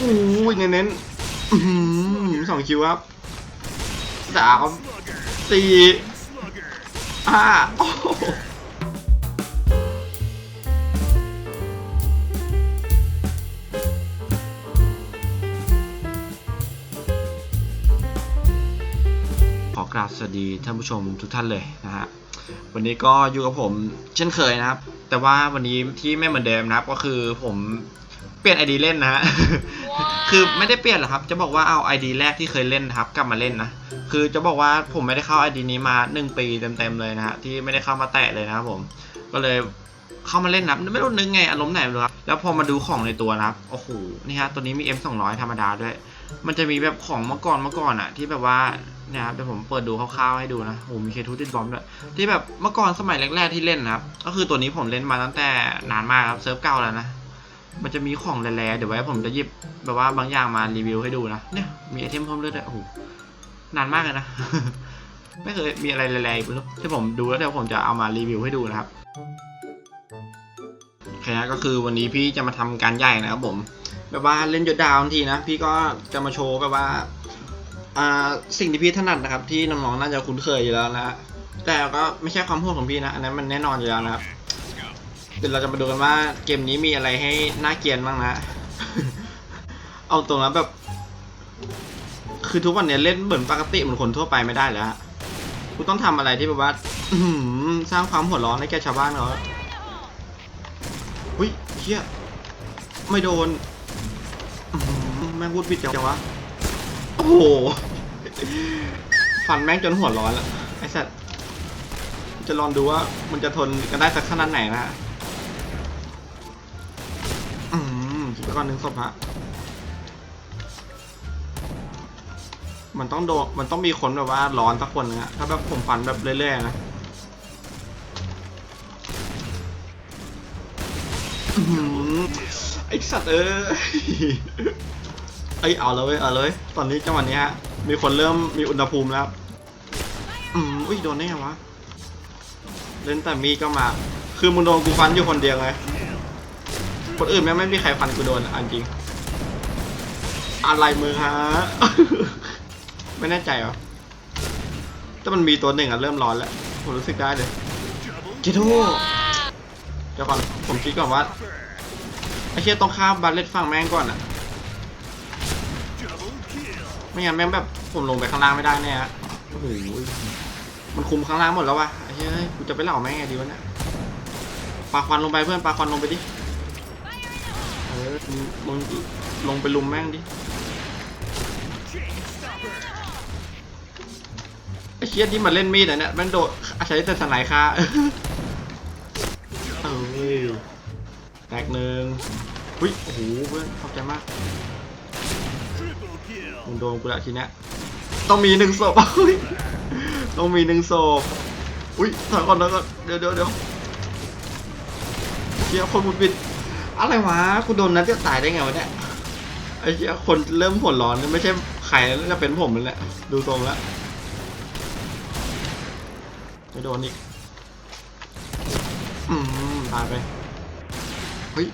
อู้ยเน้นๆอื้อหือสองคิวครับสามสี่ห้าโอ้โหขอกราบสวัสดีท่านผู้ชมทุกท่านเลยนะฮะ วันนี้ก็อยู่กับผมเช่นเคยนะครับ แต่ว่าวันนี้ที่ไม่เหมือนเดิมนะครับก็คือผม เปลี่ยนไอดีเล่นนะฮะ คือไม่ได้เปลี่ยนหรอกครับ จะบอกว่าเอาไอดีแรกที่เคยเล่นนะครับ กลับมาเล่นนะ คือจะบอกว่าผมไม่ได้เข้าไอดีนี้มาหนึ่งปีเต็มๆเลยนะฮะ ที่ไม่ได้เข้ามาแตะเลยนะครับผม ก็เลยเข้ามาเล่นนะครับไม่รู้นึกไงอารมณ์ไหนไม่รู้ครับ แล้วพอมาดูของในตัวนะครับ โอ้โห นี่ฮะ ตัวนี้มี M 2 0 0 ธรรมดาด้วย มันจะมีแบบของเมื่อก่อนเมื่อก่อนอะที่แบบว่าเนี่ยครับเดี๋ยวผมเปิดดูคร่าวๆให้ดูนะโอ้โหมีเคทูติดบอมด้วย ที่แบบเมื่อก่อนสมัยแรกๆที่เล่นนะครับ ก็คือตัวนี้ผมเล่นมาตั้งแต่นานมากครับเซิร์ฟเก่าแล้วนะ มันจะมีของแร่ๆเดี๋ยวไว้ผมจะหยิบแบบว่าบางอย่างมารีวิวให้ดูนะ เนี่ยมีไอเทมเพิ่มเลือดด้วยโอ้โหนานมากเลยนะ ไม่เคยมีอะไรแร่ๆอีกที่ผมดูแล้วเดี๋ยวผมจะเอามารีวิวให้ดูนะครับโอเคนะก็คือวันนี้พี่จะมาทำการใหญ่นะครับผม แบบว่าเล่นยศดาวบางทีนะ พี่ก็จะมาโชว์แบบว่าอ่าสิ่งที่พี่ถนัดนะครับ ที่น้องๆน่าจะคุ้นเคยอยู่แล้วนะฮะแต่ก็ไม่ใช่ความพูดของพี่นะอันนั้นมันแน่นอนอยู่แล้วนะครับ เดี๋ยวเราจะมาดูกันว่าเกมนี้มีอะไรให้น่าเกลียนบ้างนะ เอาตรงแล้วแบบ คือทุกวันเนี้ยเล่นเหมือนปกติเหมือนคนทั่วไปไม่ได้แล้วกูต้องทำอะไรที่แบบว่าสร้างความหัวร้อนให้แก่ชาวบ้านเขาอุ้ยเฮียไม่โดนแม่งพูดผิดจังวะ โอ้โห ฟันแม่งจนหัวร้อนแล้วไอ้สัตว์จะลองดูว่ามันจะทนกันได้สักขนาดไหนนะ ไปก่อนหนึ่งศพฮะ มันต้องโดนมันต้องมีคนแบบว่าร้อนสักคนนึงอะถ้าแบบผมฟันแบบเรื่อยๆนะไอสัตว์เอ้ยเอ้ยเอาเลยเอาเลย ตอนนี้จังหวะนี้ฮะ มีคนเริ่มมีอุณหภูมิแล้ว อืมอุ้ยโดนได้ไงวะ เล่นแต่มีก็มา คือมึงโดนกูฟันอยู่คนเดียวไง คนอื่นแม่งไม่มีใครฟันกูโดนอันจริง อะไรมือฮะ ไม่แน่ใจเหรอแต่มันมีตัวหนึ่งอะเริ่มร้อนแล้ว ผมรู้สึกได้เลยเจโดเดี๋ยวก่อน ผมคิดก่อนว่าไอ้เชี่ยต้องข้ามบัลเลตฝั่งแม่งก่อนอะไม่งั้นแม่งแบบผมลงไปข้างล่างไม่ได้แน่ฮะโอ้โหมันคุมข้างล่างหมดแล้ววะไอ้เฮ้ยกูจะไปเหล่าแม่งไงดีวะเนี่ยปาควันลงไปเพื่อนปาควันลงไปดิ ออมึงลงไปลุมแม่งดิไอ้เชียที่มาเล่นมีดอะเนี่ยม่งโดดใช้แต่สไนค่าเอ้ยแตกหนึ่งหุ้ยโอ้โหเพื่อนขอบใจมากมึงโดนกูละทีเนี้ยต้องมีหนึ่งศพต้องมีหนึ่งศพอุ้ยถอยก่อนถอยก่อนเดี๋ยวเดี๋ยวเดี๋ยวเชี่ยคนมุดบิด อะไรวะกูโดนนัดจะตายได้ไงวะเนี่ยไอ้เชี่ยคนเริ่มหัวร้อนไม่ใช่ใครแล้วจะเป็นผมแล้วแหละดูตรงแล้วไม่โดนอีก อืม ตายไป เฮ้ย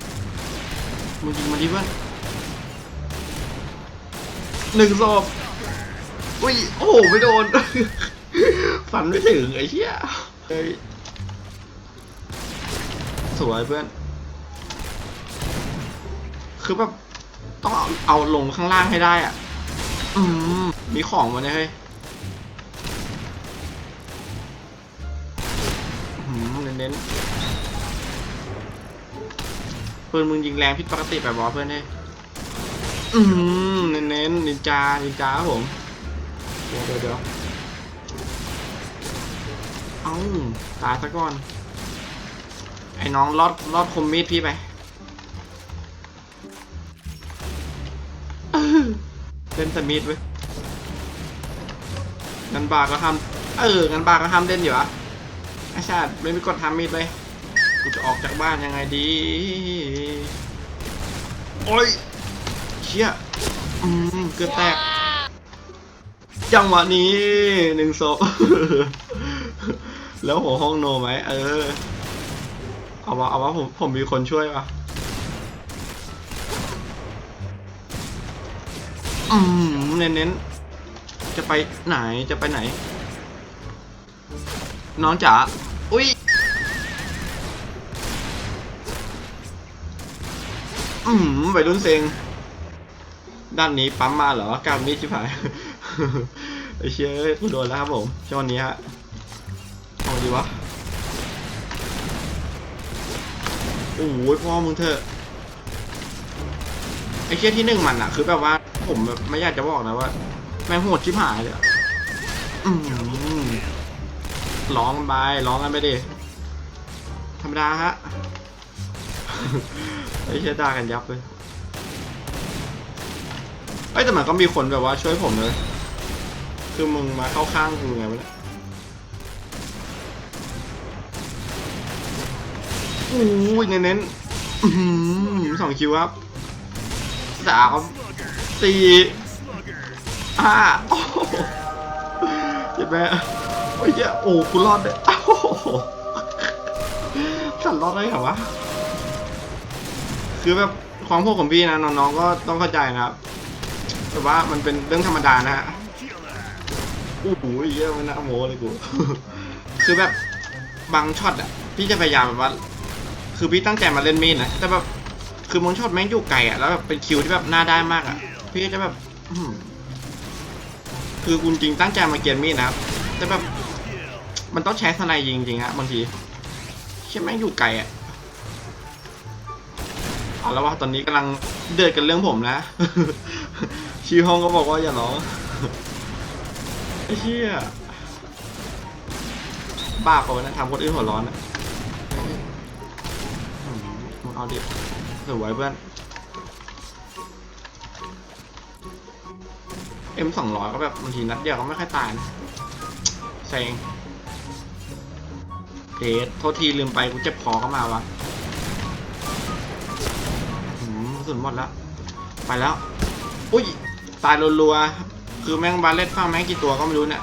มึงยิงมาดิเพื่อนหนึ่งศพอุ้ย โอ้โห ไม่โดนฟันไม่ถึงไอ้เหี้ยเฮ้ย สวยเพื่อน คือแบบต้องเอาเอาลงข้างล่างให้ได้อะ อืมมีของมาเนี่ยเฮ้ยอืมเน้นๆปืนมึงยิงแรงผิดปกติแบบบอสเพื่อนเฮ้ยอืมเน้นๆนินจา นินจาครับผม เดี๋ยวเดี๋ยวเดี๋ยวเอ้าตายซะก่อน ไอ้น้องรอดรอดคมมีดพี่ไป ล่นแต่มีดเว้ยงันบาก็ทำเอองันบาก็ทำเล่นอยู่อะไอ้ชาติไม่มีกดทำมีดเลยกูจะออกจากบ้านยังไงดี โอ้ยเชี่ยอืมเกือบแตก จังหวะนี้หนึ่งศพแล้วหัวห้องโนไหมเออ เอาวะเอาวะผมผมมีคนช่วยวะ อืมเน้นๆจะไปไหนจะไปไหน น้องจ๋าอุ้ยอืมวัยรุ่นเซ็งด้านนี้ปั๊มมาเหรอการมีดชิบหายไอ้เชี่ยกูโดนแล้วครับผมช่วงนี้ฮะเอาดีวะโอ้ยพ่อมึงเถอะไอ้เชี่ยที่หนึ่งมันอะคือแบบว่า ผมแบบไม่อยากจะบอกนะว่า แม่งโหดชิบหายเลยอืมร้องกันไปร้องกันไปดิธรรมดาฮะไอ้เชี่ยด่ากันยับเลยเอ้แต่มันก็มีคนแบบว่าช่วยผมเลย คือมึงมาเข้าข้างกูไงวะเนี่ยโอ้ยเน้นๆสองคิวครับสาม สี่ห้าโอ้เจ็บไหมโอ้ยเหี้ยโอ้กูรอดเลยโอ้โหสันรอดได้เหรอวะคือแบบความพวกของพี่นะน้องๆก็ต้องเข้าใจนะครับแต่ว่ามันเป็นเรื่องธรรมดานะฮะโอ้โหเยอะมันน่าโมเลยกูคือแบบบางช็อตอะพี่จะพยายามแบบว่า คือพี่ตั้งใจมาเล่นมีดนะแต่แบบ คือบางช็อตแม่งอยู่ไกลอะแล้วแบบเป็นคิวที่แบบน่าได้มากอะพี่ก็จะแบบคือคุณจริงตั้งใจมาเกียนมีดนะครับแต่แบบมันต้องใช้สไนยิงจริงฮะบางทีเช่ยแม่งอยู่ไกลอะเอาแล้วว่าตอนนี้กำลังเดือดกันเรื่องผมนะชีห้องก็บอกว่าอย่าร้องไอ้เชี่ยบ้าเปล่าวะเนะทำคนอื่นหัวร้อนอะมึงเอาดิ สวยเพื่อน M สองร้อยก็แบบบางทีนัดเดียวก็ไม่ค่อยตายนะเซ็งเดทโทษทีลืมไปกูเจ็บคอเข้ามาวะหืมกระสุนหมดแล้ว ไปแล้ว อุ้ย ตายรัวๆ คือแม่งบาเลตฟังแม่งกี่ตัวก็ไม่รู้เนี่ย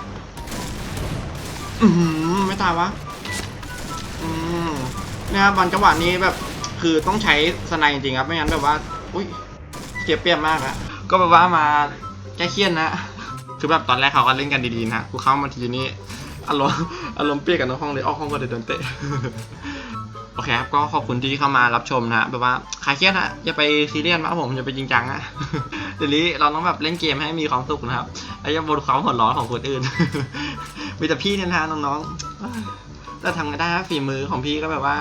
อือหือไม่ตายวะ อืมเนี่ยครับบอลจังหวะนี้แบบ คือต้องใช้สไนจริงครับ ไม่งั้นแบบว่า อุ้ยเสียเปรียบมากอะก็แบบว่ามาแก้เครียดนะ คือแบบตอนแรกเขาก็เล่นกันดีๆนะกูเข้ามาทีนี้อารมณ์อารมณ์เปรี้ยกับน้องห้องเลยออกห้องก็เลยโดนเตะโอเคครับก็ขอบคุณที่เข้ามารับชมนะแบบว่าใครเครียดนะอย่าไปซีเรียสมากผมอย่าไปจริงจังนะเดี๋ยวนี้เราต้องแบบเล่นเกมให้มีความสุขนะครับแล้วอย่าบนความหัวร้อนของคนอื่นมีแต่พี่เนี่ยนะน้องๆแต่ทำกันได้ฝีมือของพี่ก็แบบว่า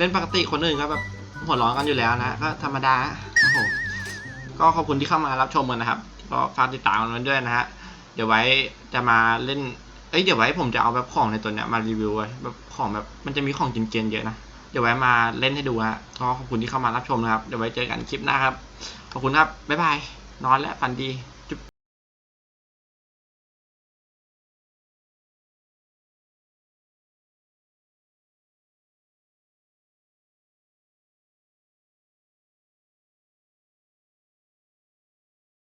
เล่นปกติคนอื่นก็แบบหัวร้อนกันอยู่แล้วนะก็ธรรมดาโอ้โหก็ขอบคุณที่เข้ามารับชมกันนะครับ ก็ฝากติดตามกันด้วยนะฮะเดี๋ยวไว้จะมาเล่นเอ้ยเดี๋ยวไว้ผมจะเอาแบบของในตัวเนี้ยมารีวิวไว้แบบของแบบมันจะมีของกินเกนๆเยอะนะเดี๋ยวไว้มาเล่นให้ดูฮะก็ขอบคุณที่เข้ามารับชมนะครับเดี๋ยวไว้เจอกันคลิปหน้าครับขอบคุณครับบ๊ายบายนอนแล้วฝันดี